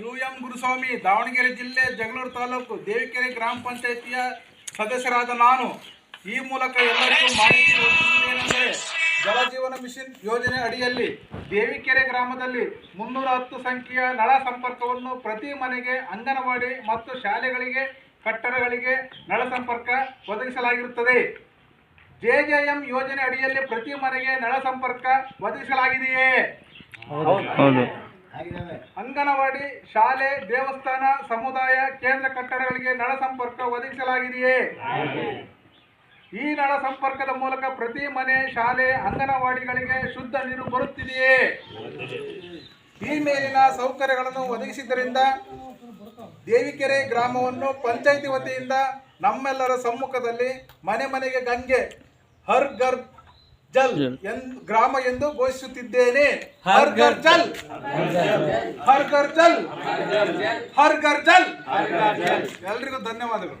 U M Guruswamy Davanagere ಜಿಲ್ಲೆ ಜಗಳೂರು ತಾಲೂಕು ದೇವಿಕೆರೆ ಗ್ರಾಮ ಪಂಚಾಯಿತಿಯ ಸದಸ್ಯರಾದ ನಾನು. ಈ ಮೂಲಕ ಎಲ್ಲರಿಗೂ ಮಾಹಿತಿ ಏನೆಂದರೆ ಜಲಜೀವನ ಮಿಷನ್ ಯೋಜನೆ ಅಡಿಯಲ್ಲಿ ದೇವಿಕೆರೆ ಗ್ರಾಮದಲ್ಲಿ ಮುನ್ನೂರ ಹತ್ತು ಸಂಖ್ಯೆಯ ನಳ ಸಂಪರ್ಕವನ್ನು ಪ್ರತಿ ಮನೆಗೆ, ಅಂಗನವಾಡಿ ಮತ್ತು ಶಾಲೆಗಳಿಗೆ, ಕಟ್ಟಡಗಳಿಗೆ ನಳ ಸಂಪರ್ಕ ಒದಗಿಸಲಾಗಿರುತ್ತದೆ. ಜೆ ಜೆ ಎಂ ಯೋಜನೆ ಅಡಿಯಲ್ಲಿ ಪ್ರತಿ ಮನೆಗೆ ನಳ ಸಂಪರ್ಕ ಒದಗಿಸಲಾಗಿದೆಯೇ? ಅಂಗನವಾಡಿ ಶಾಲೆ ದೇವಸ್ಥಾನ ಸಮುದಾಯ ಕೇಂದ್ರ ಕಟ್ಟಡಗಳಿಗೆ ನಳ ಸಂಪರ್ಕ ಒದಗಿಸಲಾಗಿದೆಯೇ? ಈ ನಳ ಸಂಪರ್ಕದ ಮೂಲಕ ಪ್ರತಿ ಮನೆ ಶಾಲೆ ಅಂಗನವಾಡಿಗಳಿಗೆ ಶುದ್ಧ ನೀರು ಬರುತ್ತಿದೆಯೇ? ಈ ಮೇಲಿನ ಸೌಕರ್ಯಗಳನ್ನು ಒದಗಿಸಿದ್ದರಿಂದ ದೇವಿಕೆರೆ ಗ್ರಾಮವನ್ನು ಪಂಚಾಯಿತಿ ವತಿಯಿಂದ ನಮ್ಮೆಲ್ಲರ ಸಮ್ಮುಖದಲ್ಲಿ ಮನೆ ಮನೆಗೆ ಗಂಗೆ ಹರ್ ಗರ್ ಜಲ್ ಎನ್ ಗ್ರಾಮ ಎಂದು ಘೋಷಿಸುತ್ತಿದ್ದೇನೆ. ಹರ್ ಘರ್ ಜಲ್. ಹರ್ ಘರ್ ಜಲ್. ಹರ್ ಘರ್ ಜಲ್. ಎಲ್ರಿಗೂ ಧನ್ಯವಾದಗಳು.